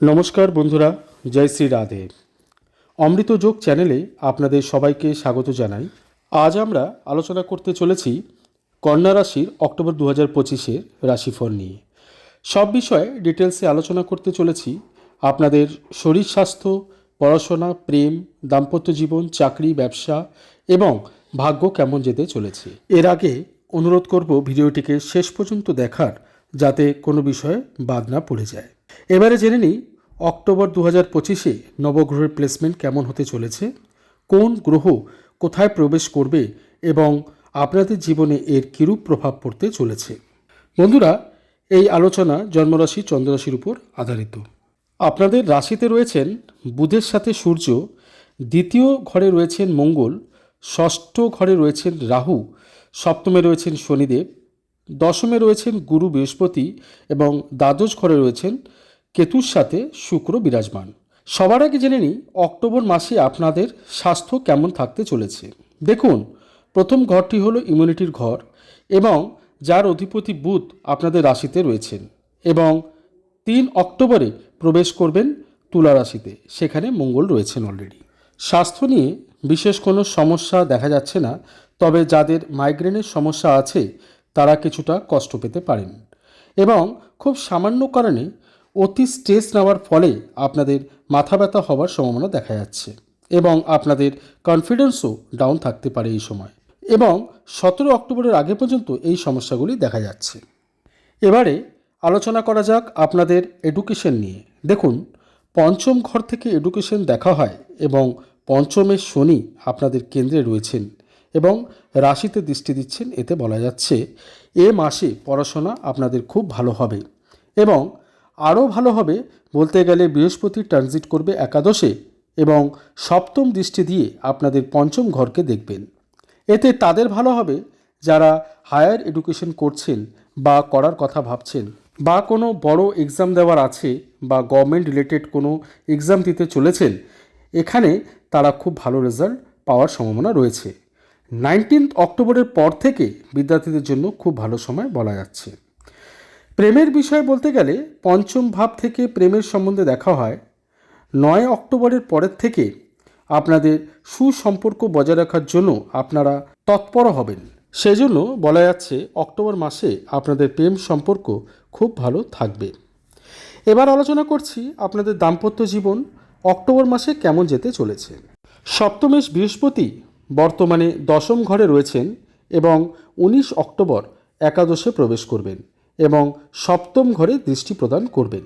নমস্কার বন্ধুরা, জয় শ্রী রাধে। অমৃত যোগ চ্যানেলে আপনাদের সবাইকে স্বাগত জানাই। আজ আমরা আলোচনা করতে চলেছি কন্যা রাশির অক্টোবর দু হাজার পঁচিশের রাশিফল নিয়ে। সব বিষয়ে ডিটেলসে আলোচনা করতে চলেছি আপনাদের শরীর স্বাস্থ্য, পড়াশোনা, প্রেম, দাম্পত্য জীবন, চাকরি, ব্যবসা এবং ভাগ্য কেমন যেতে চলেছে। এর আগে অনুরোধ করব ভিডিওটিকে শেষ পর্যন্ত দেখার, যাতে কোনো বিষয়ে বাদ না পড়ে যায়। এবারে জেনে নিই, অক্টোবর দু হাজার পঁচিশে নবগ্রহের প্লেসমেন্ট কেমন হতে চলেছে, কোন গ্রহ কোথায় প্রবেশ করবে এবং আপনাদের জীবনে এর কিরূপ প্রভাব পড়তে চলেছে। বন্ধুরা, এই আলোচনা জন্মরাশি, চন্দ্ররাশির উপর আধারিত। আপনাদের রাশিতে রয়েছেন বুধের সাথে সূর্য, দ্বিতীয় ঘরে রয়েছেন মঙ্গল, ষষ্ঠ ঘরে রয়েছেন রাহু, সপ্তমে রয়েছেন শনিদেব দশমে রয়েছেন গুরু বৃহস্পতি এবং দ্বাদশ ঘরে রয়েছেন কেতুর সাথে শুক্র বিরাজমান। সবার আগে জেনে নিই, অক্টোবর মাসে আপনাদের স্বাস্থ্য কেমন থাকতে চলেছে। দেখুন, প্রথম ঘরটি হলো ইমিউনিটির ঘর এবং যার অধিপতি বুধ আপনাদের রাশিতে রয়েছেন এবং তিন অক্টোবরে প্রবেশ করবেন তুলা রাশিতে, সেখানে মঙ্গল রয়েছেন অলরেডি স্বাস্থ্য নিয়ে বিশেষ কোনো সমস্যা দেখা যাচ্ছে না, তবে যাদের মাইগ্রেনের সমস্যা আছে তারা কিছুটা কষ্ট পেতে পারেন। এবং খুব সামান্য কারণে অতি স্ট্রেস নেওয়ার ফলে আপনাদের মাথা ব্যথা হওয়ার সম্ভাবনা দেখা যাচ্ছে এবং আপনাদের কনফিডেন্সও ডাউন থাকতে পারে এই সময়। এবং সতেরো অক্টোবরের আগে পর্যন্ত এই সমস্যাগুলি দেখা যাচ্ছে। এবারে আলোচনা করা যাক আপনাদের এডুকেশন নিয়ে। দেখুন, পঞ্চম ঘর থেকে এডুকেশন দেখা হয় এবং পঞ্চমের শনি আপনাদের কেন্দ্রে রয়েছেন। এবং রাশিতে দৃষ্টি দিচ্ছেন, এতে বলা যাচ্ছে এ মাসে পড়াশোনা আপনাদের খুব ভালো হবে এবং আরও ভালো হবে বলতে গেলে বৃহস্পতি ট্রানজিট করবে একাদশে এবং সপ্তম দৃষ্টি দিয়ে আপনাদের পঞ্চম ঘরকে দেখবেন। এতে তাদের ভালো হবে যারা হায়ার এডুকেশন করছেন বা করার কথা ভাবছেন বা কোনো বড় এক্সাম দেওয়ার আছে বা গভর্নমেন্ট রিলেটেড কোনো এক্সাম দিতে চলেছেন, এখানে তারা খুব ভালো রেজাল্ট পাওয়ার সম্ভাবনা রয়েছে। নাইনটিন্থ অক্টোবরের পর থেকে বিদ্যার্থীদের জন্য খুব ভালো সময় বলা যাচ্ছে। প্রেমের বিষয় বলতে গেলে পঞ্চম ভাব থেকে প্রেমের সম্বন্ধে দেখা হয়। নয় অক্টোবরের পরের থেকে আপনাদের সুসম্পর্ক বজায় রাখার জন্য আপনারা তৎপর হবেন। সেজন্য বলা যাচ্ছে অক্টোবর মাসে আপনাদের প্রেম সম্পর্ক খুব ভালো থাকবে। এবার আলোচনা করছি আপনাদের দাম্পত্য জীবন অক্টোবর মাসে কেমন যেতে চলেছে। সপ্তমেশ বৃহস্পতি বর্তমানে দশম ঘরে রয়েছেন এবং উনিশ অক্টোবর একাদশে প্রবেশ করবেন এবং সপ্তম ঘরে দৃষ্টি প্রদান করবেন।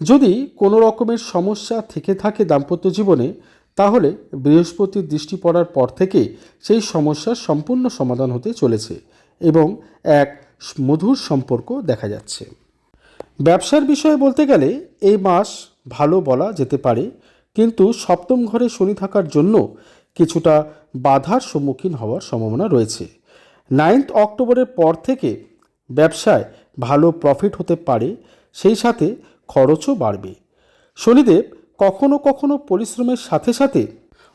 যদি কোনো রকমের সমস্যা থেকে থাকে দাম্পত্য জীবনে, তাহলে বৃহস্পতির দৃষ্টি পড়ার পর থেকে সেই সমস্যার সম্পূর্ণ সমাধান হতে চলেছে এবং এক মধুর সম্পর্ক দেখা যাচ্ছে। ব্যবসার বিষয়ে বলতে গেলে, এই মাস ভালো বলা যেতে পারে, কিন্তু সপ্তম ঘরে শনি থাকার জন্য কিছুটা বাধার সম্মুখীন হওয়ার সম্ভাবনা রয়েছে। নাইন্থ অক্টোবরের পর থেকে ব্যবসায় ভালো প্রফিট হতে পারে, সেই সাথে খরচও বাড়বে। শনিদেব কখনো কখনো পরিশ্রমের সাথে সাথে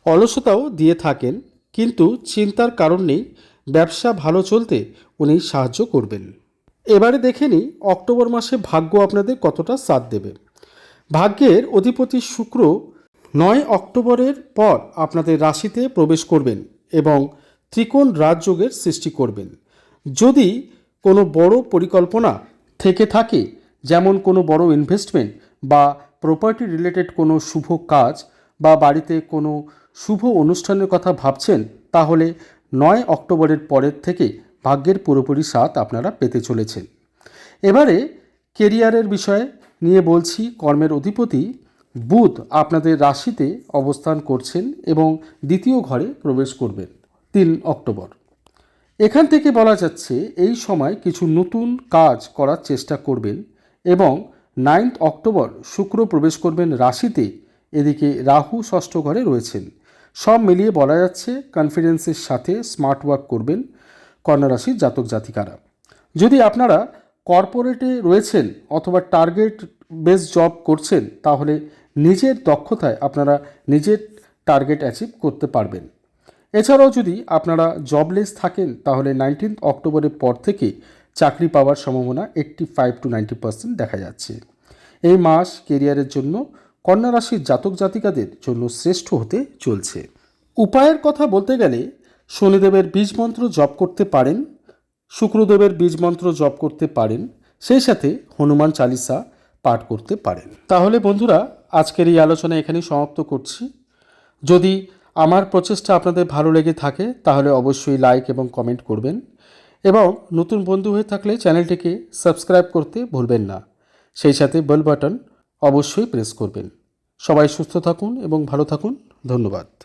অলসতাও দিয়ে থাকেন, কিন্তু চিন্তার কারণ নেই, ব্যবসা ভালো চলতে উনি সাহায্য করবেন। এবারে দেখে নিই অক্টোবর মাসে ভাগ্য আপনাদের কতটা সাথ দেবে। ভাগ্যের অধিপতি শুক্র নয় অক্টোবরের পর আপনাদের রাশিতে প্রবেশ করবেন এবং ত্রিকোণ রাজযোগের সৃষ্টি করবেন। যদি কোনো বড় পরিকল্পনা থেকে থাকে, যেমন কোনো বড় ইনভেস্টমেন্ট বা প্রপার্টি রিলেটেড কোনো শুভ কাজ বা বাড়িতে কোনো শুভ অনুষ্ঠানের কথা ভাবছেন, তাহলে নয় অক্টোবরের পরের থেকে ভাগ্যের পুরোপুরি সাথ আপনারা পেতে চলেছেন। এবারে কেরিয়ারের বিষয়ে নিয়ে বলছি। কর্মের অধিপতি বুধ আপনাদের রাশিতে অবস্থান করছেন এবং দ্বিতীয় ঘরে প্রবেশ করবেন, তিন অক্টোবর। এখান থেকে বলা যাচ্ছে, এই সময় কিছু নতুন কাজ করার চেষ্টা করবেন এবং নাইন্থ অক্টোবর শুক্র প্রবেশ করবেন রাশিতে, এদিকে রাহু ষষ্ঠ ঘরে রয়েছেন। সব মিলিয়ে বলা যাচ্ছে, কনফিডেন্সের সাথে স্মার্ট ওয়ার্ক করবেন কন্যা রাশির জাতক জাতিকারা। যদি আপনারা কর্পোরেটে রয়েছেন অথবা টার্গেট বেস জব করছেন, তাহলে নিজের দক্ষতায় আপনারা নিজের টার্গেট অ্যাচিভ করতে পারবেন। এছাড়াও যদি আপনারা জবলেস থাকেন, তাহলে নাইনটিন্থ অক্টোবরের পর থেকে চাকরি পাওয়ার সম্ভাবনা eighty five to ninety percent দেখা যাচ্ছে। এই মাস কেরিয়ারের জন্য কন্যা রাশির জাতক জাতিকাদের জন্য শ্রেষ্ঠ হতে চলছে। উপায়ের কথা বলতে গেলে, শনিদেবের বীজ মন্ত্র জপ করতে পারেন, শুক্রদেবের বীজ মন্ত্র জপ করতে পারেন, সেই সাথে হনুমান চালিসা পাঠ করতে পারেন। তাহলে বন্ধুরা, আজকের এই আলোচনা এখানেই সমাপ্ত করছি। যদি আমার প্রচেষ্টা আপনাদের ভালো লেগে থাকে, তাহলে অবশ্যই লাইক এবং কমেন্ট করবেন। এবং নতুন বন্ধু হয়ে থাকলে চ্যানেলটিকে সাবস্ক্রাইব করতে ভুলবেন না। সেই সাথে বেল বাটন অবশ্যই প্রেস করবেন। সবাই সুস্থ থাকুন এবং ভালো থাকুন। ধন্যবাদ।